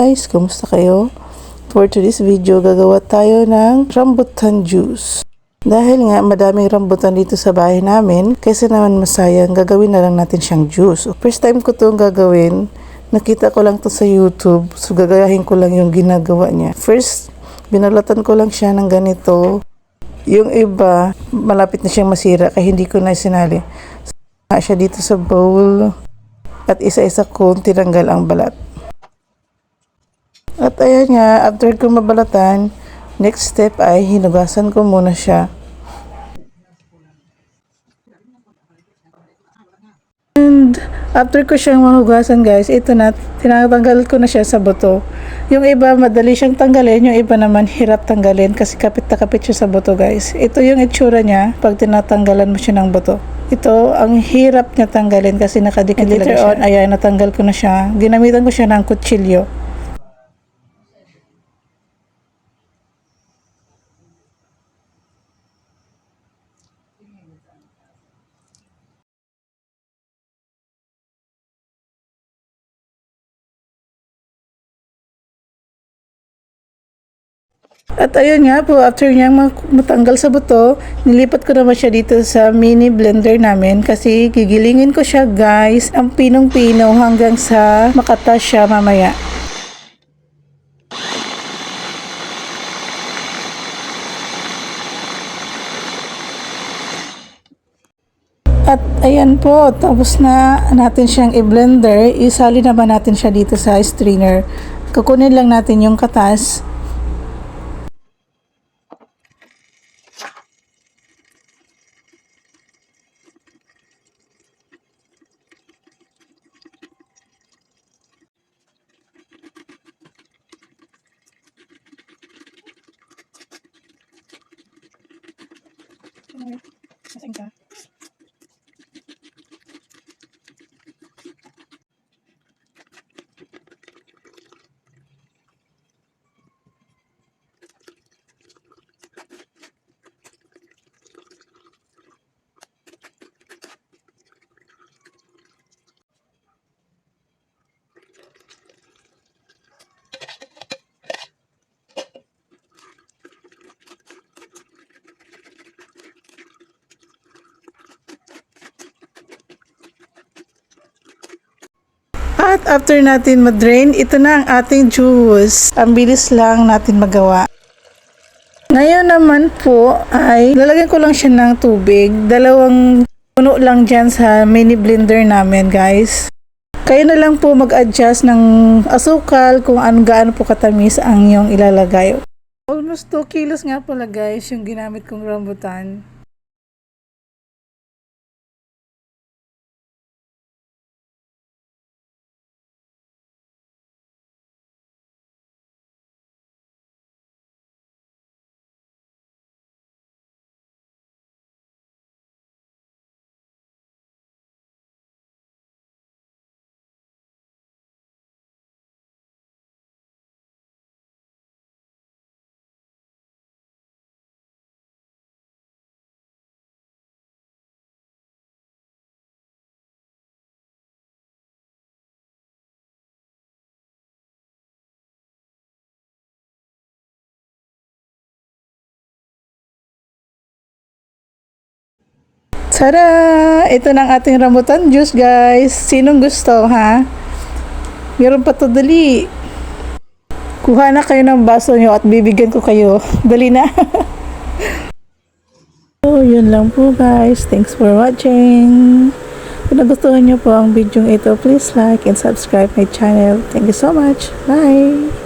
guys, kumusta kayo? For today's video, gagawa tayo ng rambutan juice. Dahil nga madaming rambutan dito sa bahay namin, kaysa naman masayang, gagawin na lang natin siyang juice. First time ko itong gagawin, nakita ko lang to sa YouTube, so gagayahin ko lang yung ginagawa niya. First, binalatan ko lang siya ng ganito. Yung iba, malapit na siyang masira, kaya hindi ko na sinali. Nga siya dito sa bowl, at isa-isa ko tinanggal ang balat. At ayan nga, after ko mabalatan, next step ay hinugasan ko muna siya. And after ko siyang mahugasan guys, ito na, tinatanggal ko na siya sa buto. Yung iba, madali siyang tanggalin, yung iba naman hirap tanggalin kasi kapit na kapit siya sa buto guys. Ito yung itsura niya pag tinatanggalan mo siya ng buto. Ito, ang hirap niya tanggalin kasi nakadikit And later later on, ayan, natanggal ko na siya. Ginamitan ko siya ng kutsilyo. At ayun nga po, after niyang matanggal sa buto, nilipat ko naman siya dito sa mini blender namin kasi gigilingin ko siya guys, ang pinong-pino hanggang sa makata siya mamaya. At ayan po, tapos na natin siyang i-blender, isali naman natin siya dito sa strainer. Kukunin lang natin yung katas I think that. At after natin ma-drain, ito na ang ating juice. Ang bilis lang natin magawa. Ngayon naman po ay lalagyan ko lang siya ng tubig. Dalawang puno lang dyan sa mini blender namin guys. Kayo na lang po mag-adjust ng asukal kung ano gaano po katamis ang iyong ilalagay. Almost 2 kilos nga pala guys yung ginamit kong rambutan. Tada! Ito na ang ating rambutan juice, guys. Sinong gusto, ha? Meron pa to dali. Kuha na kayo ng baso nyo at bibigyan ko kayo. Dali na. so, yun lang po, guys. Thanks for watching. Kung nagustuhan nyo po ang video ito, please like and subscribe my channel. Thank you so much. Bye!